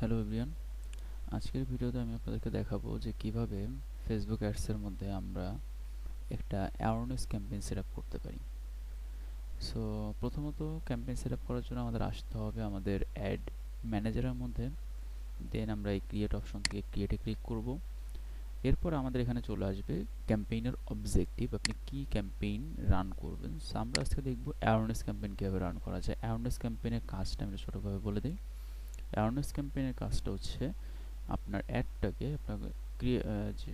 Hello everyone আজকের ভিডিওতে আমি আপনাদেরকে দেখাবো যে কীভাবে ফেসবুক অ্যাডসের মধ্যে আমরা একটা অ্যাওয়ারনেস ক্যাম্পেইন সেট আপ করতে পারি। সো প্রথমত ক্যাম্পেইন সেট আপ করার জন্য আমাদের আসতে হবে আমাদের অ্যাড ম্যানেজারের মধ্যে। দেন আমরা এই ক্রিয়েট অপশন থেকে ক্রিয়েটে ক্লিক করব। এরপর আমাদের এখানে চলে আসবে ক্যাম্পেইনের অবজেক্টিভ আপনি কি ক্যাম্পেইন রান করবেন। সো আমরা আজকে দেখব অ্যাওয়ারনেস ক্যাম্পেইন কীভাবে রান করা যায়। অ্যাওয়ারনেস ক্যাম্পেইনের কাজটা আমি ছোটোভাবে বলে দিই। অ্যাওয়ারনেস ক্যাম্পেইনের কাজটা হচ্ছে আপনার অ্যাডটাকে আপনার যে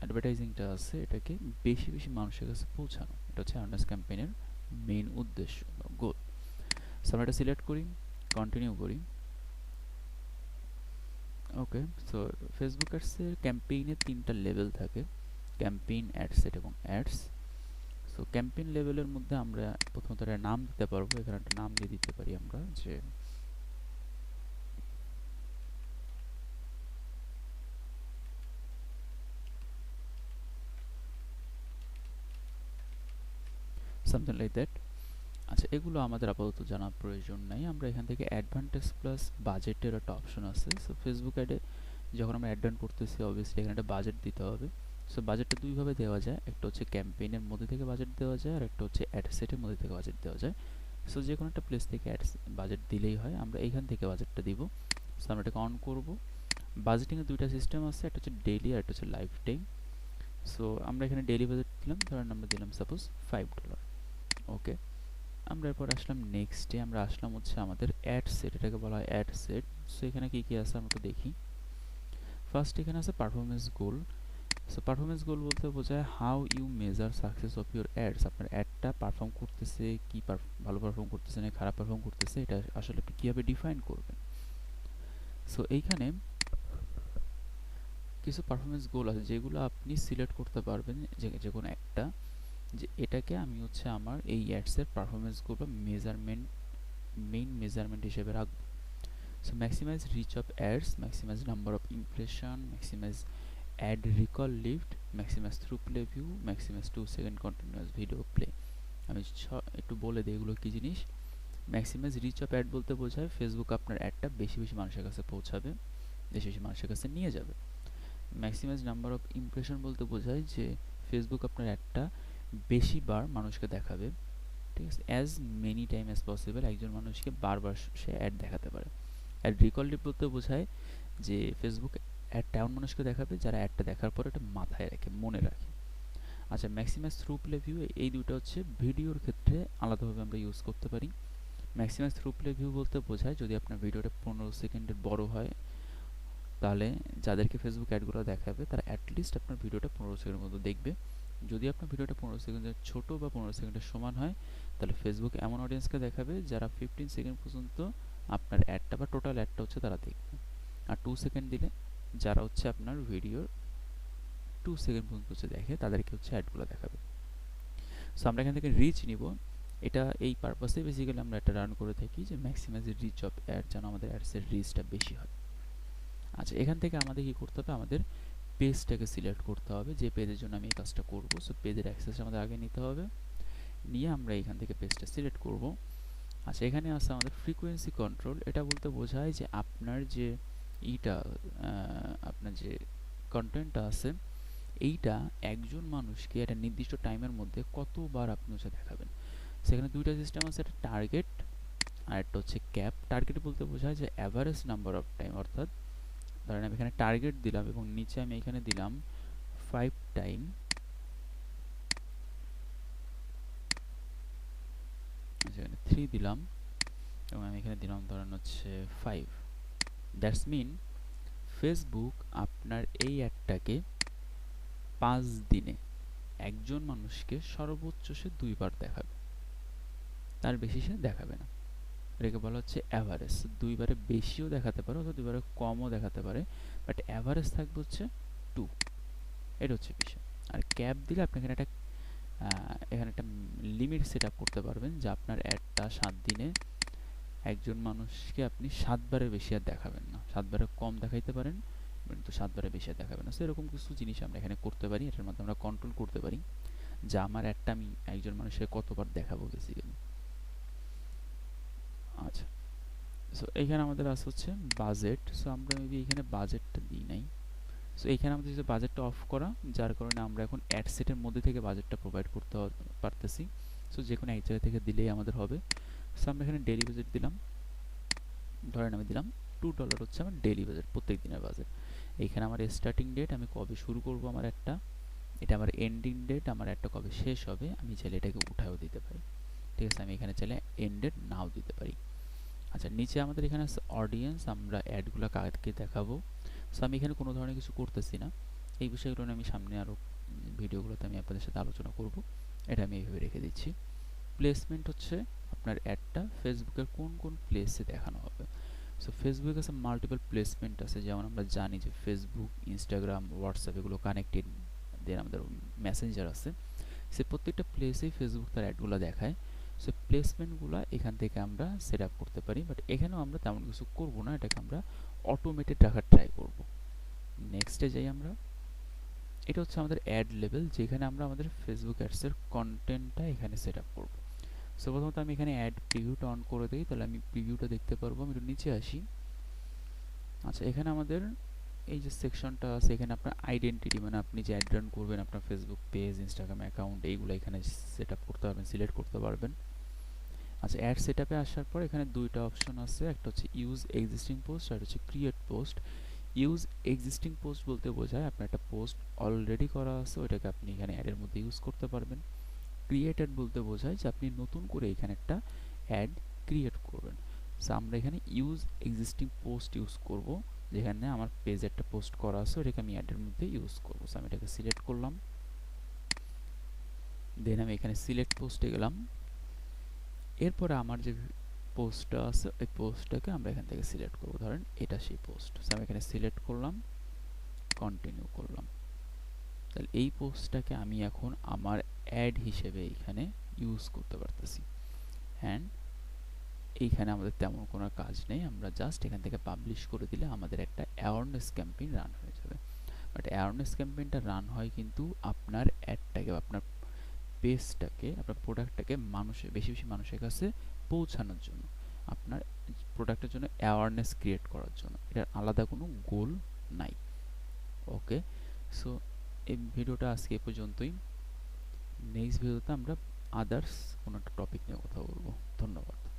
অ্যাডভার্টাইজিংটা আছে, এটাকে বেশি বেশি মানুষের কাছে পৌঁছানো। এটা হচ্ছে অ্যাওয়ারনেস ক্যাম্পেইনের মেইন উদ্দেশ্য গোল সো আমরা এটা সিলেক্ট করি কন্টিনিউ করি। ওকে সো ফেসবুক অ্যাডসের ক্যাম্পেইনের তিনটা লেভেল থাকে। ক্যাম্পেইন অ্যাডসেট এবং অ্যাডস সো ক্যাম্পেইন লেভেলের মধ্যে আমরা প্রথমত একটা নাম দিতে পারব। এখানে একটা নাম দিয়ে দিতে পারি আমরা যে সামথিং লাইক দ্যাট আচ্ছা এগুলো আমাদের আপাতত জানার প্রয়োজন নাই। আমরা এখান থেকে অ্যাডভান্টেজ প্লাস বাজেটের একটা অপশন আছে। সো ফেসবুক অ্যাডে যখন আমরা অ্যাড করতেছি অবভিয়াসলি এখানে একটা বাজেট দিতে হবে। সো বাজেটটা দুইভাবে দেওয়া যায়। একটা হচ্ছে ক্যাম্পেইনের মধ্যে থেকে বাজেট দেওয়া যায়, আর একটা হচ্ছে অ্যাড সেটের মধ্যে থেকে বাজেট দেওয়া যায়। সো যে কোনো একটা প্লেস থেকে অ্যাড বাজেট দিলেই হয়। আমরা এখান থেকে বাজেটটা দিব। সো আমরা এটাকে অন করব। বাজেটিংয়ের দুইটা সিস্টেম আছে। একটা হচ্ছে ডেইলি আর একটা হচ্ছে লাইফ টাইম সো আমরা এখানে ডেইলি বাজেট দিলাম। ধরেন আমরা দিলাম সাপোজ ফাইভ ডলার ওকে আমরা এরপর আসলাম নেক্সটে আমরা আসলাম হচ্ছে আমাদের অ্যাড সেট এটাকে বলা হয় অ্যাড সেট সো এখানে কী কী আছে আমরা দেখি। ফার্স্ট এখানে আছে performance goal so performance goal বলতে বোঝায় how you measure success of your ads আপনার অ্যাডটা পারফর্ম করতেছে, কি ভালো পারফর্ম করতেছে না খারাপ পারফর্ম করতেছে, এটা আসলে আপনি কীভাবে ডিফাইন করবেন? সো এইখানে কিছু পারফরমেন্স গোল আছে যেগুলো আপনি সিলেক্ট করতে পারবেন যে যে কোনো একটা। যে এটাকে আমি হচ্ছে আমার এই অ্যাডসের পারফরমেন্সগুলো মেজারমেন্ট মেইন মেজারমেন্ট হিসেবে রাখব। So maximize reach of ads maximize number of impression maximize ad recall lift maximize through play view maximize two second continuous video play আমি একটু বলে দিই এগুলো কী জিনিস? ম্যাক্সিমাইজ রিচ অফ অ্যাড বলতে বোঝায় ফেসবুক আপনার অ্যাডটা বেশি বেশি মানুষের কাছে পৌঁছাবে, বেশি বেশি মানুষের কাছে নিয়ে যাবে। ম্যাক্সিমাইজ নাম্বার অফ ইমপ্রেশন বলতে বোঝায় যে ফেসবুক আপনার অ্যাডটা বেশিবার মানুষকে দেখাবে, ঠিক আছে? As many time as possible একজন মানুষকে বারবার সে অ্যাড দেখাতে পারে। অ্যাড রিকলটিভ বলতে বোঝায় যে ফেসবুক অ্যাডটা এমন মানুষকে দেখাবে যারা অ্যাডটা দেখার পর এটা মাথায় রাখে, মনে রাখে। আচ্ছা ম্যাক্সিমাইজ থ্রু প্লে ভিউ এই দুটো হচ্ছে ভিডিওর ক্ষেত্রে আলাদাভাবে আমরা ইউজ করতে পারি। ম্যাক্সিমাইজ থ্রু প্লে ভিউ বলতে বোঝায় যদি আপনার ভিডিওটা পনেরো সেকেন্ডের বড় হয়, তাহলে যাদেরকে ফেসবুক অ্যাডগুলো দেখাবে, তারা অ্যাটলিস্ট আপনার ভিডিওটা পনেরো সেকেন্ডের মতো দেখবে। যদি আপনার ভিডিওটা পনেরো সেকেন্ডের ছোট বা পনেরো সেকেন্ডের সমান হয়, তাহলে ফেসবুক এমন অডিয়েন্সকে দেখাবে যারা ফিফটিন সেকেন্ড পর্যন্ত আপনার অ্যাডটা বা টোটাল অ্যাডটা হচ্ছে তারা দেখবে। আর টু সেকেন্ড দিলে যারা হচ্ছে আপনার ভিডিওর টু সেকেন্ড পর্যন্ত হচ্ছে দেখে, তাদেরকে হচ্ছে অ্যাডগুলো দেখাবে। সো আমরা এখান থেকে রিচ নিব। এটা এই পারপাসে বেসিক্যালি আমরা এটা রান করে থাকি যে ম্যাক্সিমাইজ রিচ অফ অ্যাড যেন আমাদের অ্যাডসের রিচটা বেশি হয়। আচ্ছা এখান থেকে আমাদের কি করতে হবে? আমাদের পেজটাকে সিলেক্ট করতে হবে, যে পেজের জন্য আমি এই কাজটা করব। সো পেজের অ্যাক্সেস আমাদের আগে নিতে হবে। নিয়ে আমরা এখান থেকে পেজটা সিলেক্ট করব। আচ্ছা এখানে আছে আমাদের ফ্রিকোয়েন্সি কন্ট্রোল এটা বলতে বোঝায় যে আপনার যে ইটা আপনার যে কন্টেন্টটা আছে, এইটা একজন মানুষকে একটা নির্দিষ্ট টাইমের মধ্যে কতবার আপনি হচ্ছে দেখাবেন। সেখানে দুইটা সিস্টেম আছে, একটা টার্গেট আর একটা হচ্ছে ক্যাপ টার্গেট বলতে বোঝায় যে অ্যাভারেজ নাম্বার অফ টাইম অর্থাৎ ধরেন আমি এখানে টার্গেট দিলাম এবং নিচে আমি এখানে দিলাম ফাইভ টাইম এখানে থ্রি দিলাম এবং আমি এখানে দিলাম ধরেন হচ্ছে ফাইভ দ্যাটস মিন ফেসবুক আপনার এই অ্যাডটাকে পাঁচ দিনে একজন মানুষকে সর্বোচ্চ সে দুইবার দেখাবে। তার বেশি সে দেখাবে না। এটাকে বলা হচ্ছে অ্যাভারেজ দুইবারে বেশিও দেখাতে পারে অথবা দুইবারে কমও দেখাতে পারে। বাট অ্যাভারেজ থাকবে হচ্ছে টু এটা হচ্ছে বিষয়। আর ক্যাপ দিলে আপনি এখানে একটা এখানে একটা লিমিট সেট আপ করতে পারবেন যে আপনার অ্যাডটা সাত দিনে একজন মানুষকে আপনি সাতবারের বেশি আর দেখাবেন না। সাতবারে কম দেখাইতে পারেন কিন্তু সাতবারে বেশি আর দেখাবেন না। সেরকম কিছু জিনিস আমরা এখানে করতে পারি, এটার মাধ্যমে আমরা কন্ট্রোল করতে পারি। যে আমার অ্যাডটা আমি একজন মানুষের কতবার দেখাবো বেসিক্যালি আচ্ছা সো সো এখানে আমাদের আছে হচ্ছে বাজেট সো আমরা মেবি এখানে বাজেটটা দিই নাই। সো এখানে আমাদের যে বাজেটটা অফ করা, যার কারণে আমরা এখন অ্যাড সেটের মধ্যে থেকে বাজেটটা প্রোভাইড করতে পারতেছি। সো যে কোনো এক জায়গা থেকে দিলেই আমাদের হবে। সো আমরা এখানে ডেলি বাজেট দিলাম। ধরেন আমি দিলাম টু ডলার হচ্ছে আমার ডেলি বাজেট প্রত্যেক দিনের বাজেট এইখানে আমার স্টার্টিং ডেট আমি কবে শুরু করব আমার একটা, এটা আমার এন্ডিং ডেট আমার একটা কবে শেষ হবে, আমি চাইলে এটাকে উঠায়ও দিতে পারি। ঠিক আছে, আমি এখানে চাইলে এন্ড ডেট নাও দিতে পারি। আচ্ছা নিচে আমাদের এখানে আছে অডিয়েন্স আমরা অ্যাডগুলো কাকে দেখাবো। সো আমি এখানে কোনো ধরনের কিছু করতেছি না। এই বিষয়গুলো নিয়ে আমি সামনে আরও ভিডিওগুলোতে আমি আপনাদের সাথে আলোচনা করব। এটা আমি এইভাবে রেখে দিচ্ছি। প্লেসমেন্ট হচ্ছে আপনার অ্যাডটা ফেসবুকের কোন কোন প্লেসে দেখানো হবে। সো ফেসবুকে আছে মাল্টিপল প্লেসমেন্ট আছে। যেমন আমরা জানি যে ফেসবুক ইনস্টাগ্রাম হোয়াটসঅ্যাপ এগুলো কানেক্টেড দেন আমাদের মেসেঞ্জার আছে। সে প্রত্যেকটা প্লেসেই ফেসবুক তার অ্যাডগুলো দেখায়। সো প্লেসমেন্টগুলো এখান থেকে আমরা সেট আপ করতে পারি বাট এখানেও আমরা তেমন কিছু করব না, এটাকে আমরা অটোমেটেড রাখার ট্রাই করব। নেক্সটে যাই আমরা। এটা হচ্ছে আমাদের অ্যাড লেভেল যেখানে আমরা আমাদের ফেসবুক অ্যাডসের কন্টেন্টটা এখানে সেট আপ করব। সো প্রথমত আমি এখানে অ্যাড প্রিভিউটা অন করে দিই, তাহলে আমি প্রিভিউটা দেখতে পারব, আমি একটু নিচে আসি। আচ্ছা এখানে আমাদের এই যে সেকশনটা আছে, এখানে আপনার আইডেন্টিটি মানে আপনি যে অ্যাড রান করবেন আপনার ফেসবুক পেজ ইনস্টাগ্রাম অ্যাকাউন্ট এইগুলো এখানে সেট আপ করতে পারবেন সিলেক্ট করতে পারবেন। আচ্ছা অ্যাড সেট আপে আসার পর এখানে দুইটা অপশন আছে, একটা হচ্ছে ইউজ এক্সিস্টিং পোস্ট আর হচ্ছে create post use existing post বলতে বোঝায় আপনার একটা পোস্ট অলরেডি করা আছে, ওইটাকে আপনি এখানে অ্যাডের মধ্যে ইউজ করতে পারবেন। ক্রিয়েটেড বলতে বোঝায় যে আপনি নতুন করে এখানে একটা অ্যাড ক্রিয়েট করবেন। সো আমরা এখানে ইউজ এক্সিস্টিং পোস্ট ইউজ করব। যেখানে আমার পেজে একটা পোস্ট করা আছে, ওটাকে আমি অ্যাডের মধ্যে ইউজ করব। আমি এটাকে সিলেক্ট করলাম। দেন আমি এখানে সিলেক্ট পোস্টে গেলাম। এরপরে আমার যে পোস্টটা আছে এই পোস্টটাকে আমরা এখান থেকে সিলেক্ট করব। ধরেন, এটা সেই পোস্ট আমি এখানে সিলেক্ট করলাম কন্টিনিউ করলাম। তাহলে এই পোস্টটাকে আমি এখন আমার অ্যাড হিসেবে এখানে ইউজ করতে পারতেছি। অ্যান্ড এইখানে আমাদের তেমন কোনো কাজ নেই। আমরা জাস্ট এখান থেকে পাবলিশ করে দিলে আমাদের একটা অ্যাওয়ারনেস ক্যাম্পেইন রান হয়ে যাবে। বাট অ্যাওয়ারনেস ক্যাম্পেইনটা রান হয় কিন্তু আপনার অ্যাডটাকে আপনার পেজটাকে আপনার প্রোডাক্টটাকে মানুষের, বেশি বেশি মানুষের কাছে পৌঁছানোর জন্য, আপনার প্রোডাক্টের জন্য অ্যাওয়ারনেস ক্রিয়েট করার জন্য। এটার আলাদা কোনো গোল নাই। ওকে সো এই ভিডিওটা আজকে এ পর্যন্তই। নেক্সট ভিডিওতে আমরা আদার্স কোনো একটা টপিক নিয়ে কথা বলব। ধন্যবাদ।